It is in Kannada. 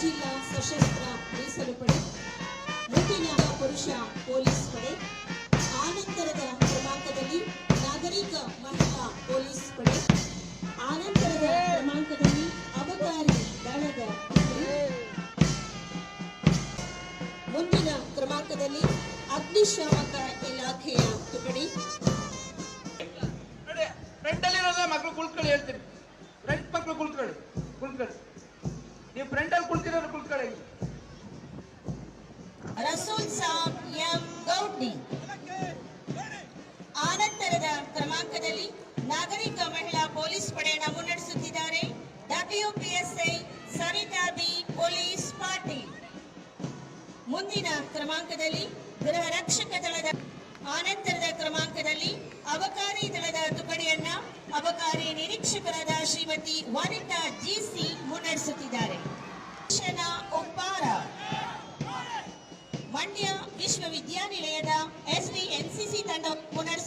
ಜಿಲ್ಲಾ ಸಶಸ್ತ್ರ ಮೀಸಲು ಪಡೆ ಮುಂದಿನ ಪುರುಷ ಪೊಲೀಸ್ ಪಡೆ ಆನಂತರದ ಕ್ರಮಾಂಕದಲ್ಲಿ ನಾಗರಿಕ ಮಹಿಳಾ ಪೊಲೀಸ್ ಪಡೆ ಆನಂತರದ ಕ್ರಮಾಂಕದಲ್ಲಿ ಅಬಕಾರಿ ದಳದ ಮುಂದಿನ ಕ್ರಮಾಂಕದಲ್ಲಿ ಅಗ್ನಿಶಾಮಕ ಇಲಾಖೆಯ ತುಕಡಿ ಅಲ್ಲಿರೋದ ಮಕ್ಕಳು ಕುಳ್ಕೊಳ್ಳಿ ಹೇಳ್ತೀನಿ ಮಕ್ಕಳು ಕುಳ್ಕೊಳ್ಳಿ ಕುಳ್ಕೊಳ್ಳಿ ನಾಗರಿಕ ಮಹಿಳಾ ಪೊಲೀಸ್ ಪಡೆಯನ್ನ ಮುನ್ನಡೆಸುತ್ತಿದ್ದಾರೆ I Saritha B police party ಮುಂದಿನ ಕ್ರಮಾಂಕದಲ್ಲಿ ಗೃಹ ರಕ್ಷಕ ದಳದ ಆನಂತರದ ಕ್ರಮಾಂಕದಲ್ಲಿ ಅಬಕಾರಿ ದಳದ ತುಕಡಿಯನ್ನ ಅಬಕಾರಿ ನಿರೀಕ್ಷಕರಾದ ಶ್ರೀಮತಿ ವನಿತಾ ಜಿಸಿ ಮುನ್ನಡೆಸುತ್ತಿದ್ದಾರೆ. ಒಪ್ಪಾರ ಮಂಡ್ಯ ವಿಶ್ವವಿದ್ಯಾನಿಲಯದ ಎಸ್.